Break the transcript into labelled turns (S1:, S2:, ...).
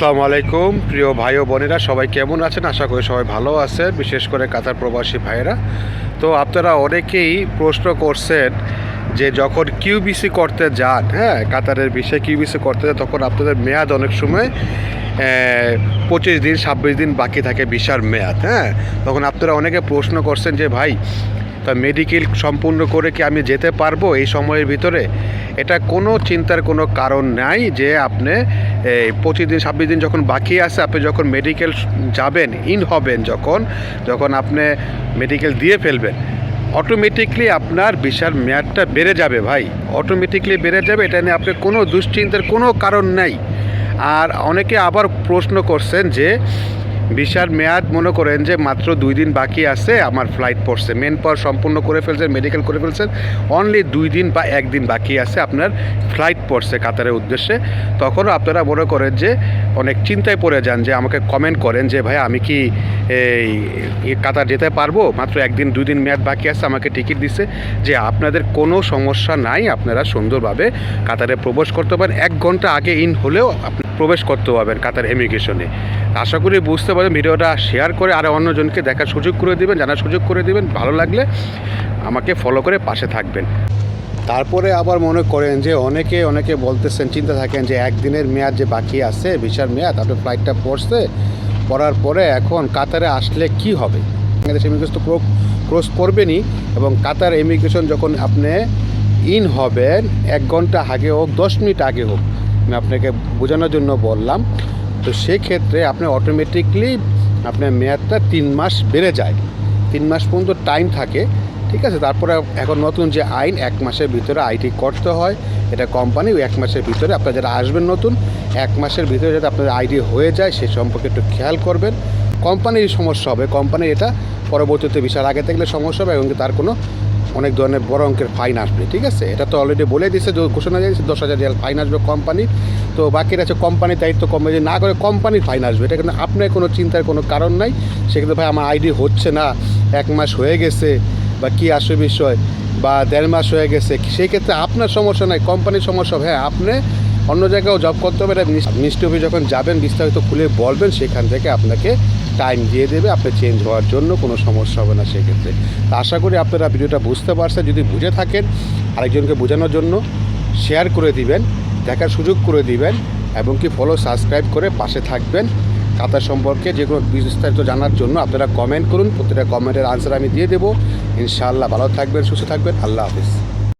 S1: আসসালামু আলাইকুম। প্রিয় ভাই ও বোনেরা, সবাই কেমন আছেন? আশা করি সবাই ভালো আছেন, বিশেষ করে কাতার প্রবাসী ভাইয়েরা। তো আপনারা অনেকেই প্রশ্ন করছেন যে যখন কিউবিসি করতে যান হ্যাঁ কাতারের বিষয়ে কিউবিসি করতে যান, তখন আপনাদের মেয়াদ অনেক সময় পঁচিশ দিন, ছাব্বিশ দিন বাকি থাকে বিশার মেয়াদ হ্যাঁ? তখন আপনারা অনেকে প্রশ্ন করছেন যে, ভাই, তা মেডিকেল সম্পূর্ণ করে কি আমি যেতে পারব এই সময়ের ভিতরে? এটা কোনো চিন্তার কোনো কারণ নাই যে আপনি, এই পঁচিশ দিন, ছাব্বিশ দিন যখন বাকি আছে, আপনি যখন মেডিকেল যাবেন ইন হবেন যখন যখন আপনি মেডিকেল দিয়ে ফেলবেন অটোমেটিকলি আপনার বিশাল মেয়াদটা বেড়ে যাবে ভাই। অটোমেটিকলি বেড়ে যাবে, এটা নিয়ে আপনার কোনো দুশ্চিন্তার কোনো কারণ নাই। আর অনেকে আবার প্রশ্ন করছেন যে ভিসার মেয়াদ মনে করেন যে মাত্র দুই দিন বাকি আছে, আমার ফ্লাইট পড়ছে। মেন পাওয়ার সম্পূর্ণ করে ফেলছেন মেডিকেল করে ফেলছেন অনলি দুই দিন বা একদিন বাকি আছে, আপনার ফ্লাইট পড়ছে কাতারের উদ্দেশ্যে। তখনও আপনারা মনে করেন যে অনেক চিন্তায় পড়ে যান যে আমাকে কমেন্ট করেন যে ভাই আমি কি এই কাতার যেতে পারব? মাত্র একদিন দুই দিন মেয়াদ বাকি আছে, আমাকে টিকিট দিছে যে আপনাদের কোনো সমস্যা নাই, আপনারা সুন্দরভাবে কাতারে প্রবেশ করতে পারেন। এক ঘণ্টা আগে ইন হলেও আপনি প্রবেশ করতে পারবেন কাতার ইমিগ্রেশনে। আশা করি বুঝতে পারবেন ভিডিওটা শেয়ার করে আরও অন্যজনকে দেখার সুযোগ করে দিবেন, জানার সুযোগ করে দেবেন, ভালো লাগলে আমাকে ফলো করে পাশে থাকবেন। তারপরে আবার মনে করেন যে অনেকে অনেকে বলতেছেন, চিন্তা থাকেন যে একদিনের মেয়াদ যে বাকি আছে বিশাল মেয়াদ আপনার ফ্লাইটটা পড়ছে, পড়ার পরে এখন কাতারে আসলে কি হবে? বাংলাদেশ ইমিগ্রেশন তো ক্রস করবেনই এবং কাতার ইমিগ্রেশন যখন আপনি ইন হবেন, এক ঘণ্টা আগে হোক, দশ মিনিট আগে হোক আমি আপনাকে বোঝানোর জন্য বললাম। তো সেক্ষেত্রে আপনি অটোমেটিকলি আপনার মেয়াদটা তিন মাস বেড়ে যায়। তিন মাস পর্যন্ত টাইম থাকে, ঠিক আছে? তারপরে এখন নতুন যে আইন, এক মাসের ভিতরে আইটি করতে হয়। এটা কোম্পানি এক মাসের ভিতরে আপনারা যারা আসবেন নতুন, এক মাসের ভিতরে যাতে আপনাদের আইডি হয়ে যায়, সে সম্পর্কে একটু খেয়াল করবেন। কোম্পানির সমস্যা হবে। কোম্পানি এটা পরবর্তীতে বিশাল আগে থাকলে সমস্যা হবে, এবং তার কোনো অনেক ধরনের বড় অঙ্কের ফাইন আসবে, ঠিক আছে? এটা তো অলরেডি বলে দিয়েছে ঘোষণা দিয়েছে, দশ হাজার রিয়াল ফাইন আসবে কোম্পানি। তো বাকির আছে কোম্পানির দায়িত্ব কমে যে না করে কোম্পানির ফাইন আসবে। এটা কিন্তু আপনার কোনো চিন্তার কোনো কারণ নাই। সেক্ষেত্রে ভাই, আমার আইডি হচ্ছে না, এক মাস হয়ে গেছে, বা কী আসবে বিষয়, বা দেড় মাস হয়ে গেছে সেই ক্ষেত্রে আপনার সমস্যা নাই, কোম্পানির সমস্যা হ্যাঁ আপনি অন্য জায়গায়ও জব করতে হবে, এটা মিষ্টি অফিস যখন যাবেন, বিস্তারিত খুলে বলবেন, সেখান থেকে আপনাকে টাইম দিয়ে দেবে, আপনি চেঞ্জ হওয়ার জন্য কোনো সমস্যা হবে না সেক্ষেত্রে। তো আশা করি আপনারা ভিডিওটা বুঝতে পারছেন। যদি বুঝে থাকেন আরেকজনকে বোঝানোর জন্য শেয়ার করে দিবেন, দেখার সুযোগ করে দিবেন, এবং কি ফলো সাবস্ক্রাইব করে পাশে থাকবেন। কাতার সম্পর্কে যে কোনো বিস্তারিত জানার জন্য আপনারা কমেন্ট করুন। প্রত্যেকটা কমেন্টের আনসার আমি দিয়ে দেবো। ইনশাআল্লাহ ভালো থাকবেন, সুস্থ থাকবেন। আল্লাহ হাফিজ।